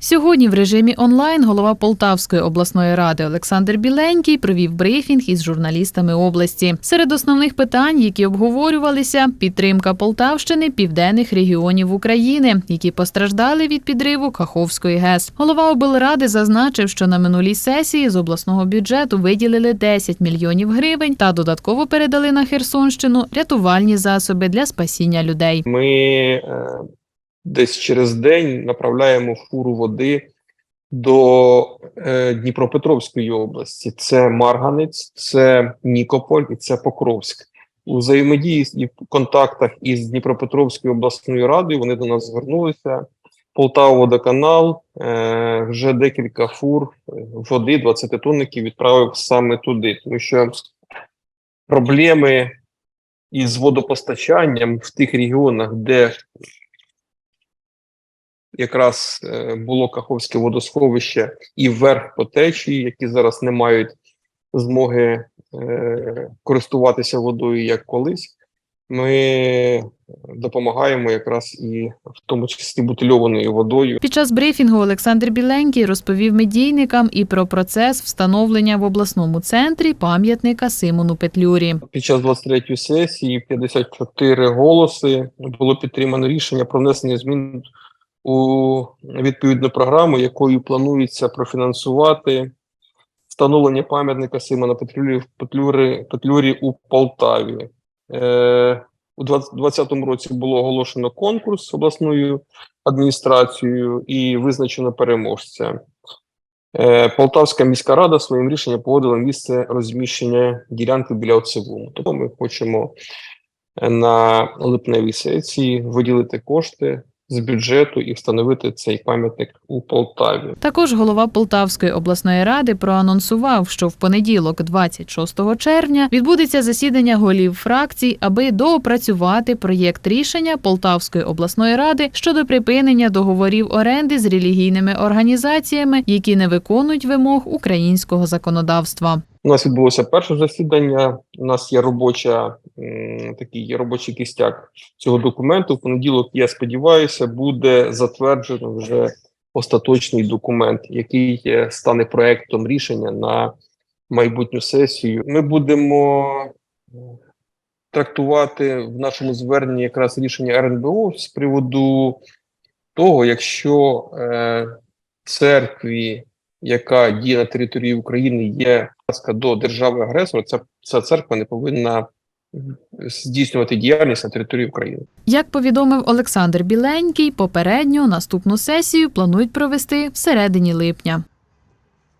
Сьогодні в режимі онлайн голова Полтавської обласної ради Олександр Біленький провів брифінг із журналістами області. Серед основних питань, які обговорювалися, підтримка Полтавщини південних регіонів України, які постраждали від підриву Каховської ГЕС. Голова облради зазначив, що на минулій сесії з обласного бюджету виділили 10 мільйонів гривень та додатково передали на Херсонщину рятувальні засоби для спасіння людей. Ми е, десь через день направляємо фуру води до е, Дніпропетровської області. Це Марганець, це Нікополь і це Покровськ. У взаємодії і в контактах із Дніпропетровською обласною радою вони до нас звернулися. Полтава водоканал е, вже декілька фур е, води 20 тонників відправив саме туди, тому що проблеми із водопостачанням в тих регіонах, де якраз е, було Каховське водосховище і вверх по течії, які зараз не мають змоги е, користуватися водою як колись. Ми допомагаємо якраз і в тому числі бутильованою водою. Під час брифінгу Олександр Біленький розповів медійникам і про процес встановлення в обласному центрі пам'ятника Симону Петлюрі. Під час 23-ї сесії 54 голоси було підтримано рішення про внесення змін у відповідну програму, якою планується профінансувати встановлення пам'ятника Симона Петлюрі, Петлюри, Петлюрі у Полтаві. Е, у 2020 році було оголошено конкурс з обласною адміністрацією і визначено переможця. Е, Полтавська міська рада своїм рішенням погодила місце розміщення ділянки біля Оцевому. Тому ми хочемо на липневій сесії виділити кошти з бюджету і встановити цей пам'ятник у Полтаві. Також голова Полтавської обласної ради проанонсував, що в понеділок, 26 червня, відбудеться засідання голів фракцій, аби доопрацювати проєкт рішення Полтавської обласної ради щодо припинення договорів оренди з релігійними організаціями, які не виконують вимог українського законодавства. У нас відбулося перше засідання. У нас є робоча такий є робочий кістяк цього документу. В понеділок, я сподіваюся, буде затверджено вже остаточний документ, який стане проектом рішення на майбутню сесію. Ми будемо трактувати в нашому зверненні якраз рішення РНБО з приводу того, якщо е, церкві яка діє на території України, є ласка до держави агресора, ця, ця церква не повинна здійснювати діяльність на території України. Як повідомив Олександр Біленький, попередньо наступну сесію планують провести всередині липня.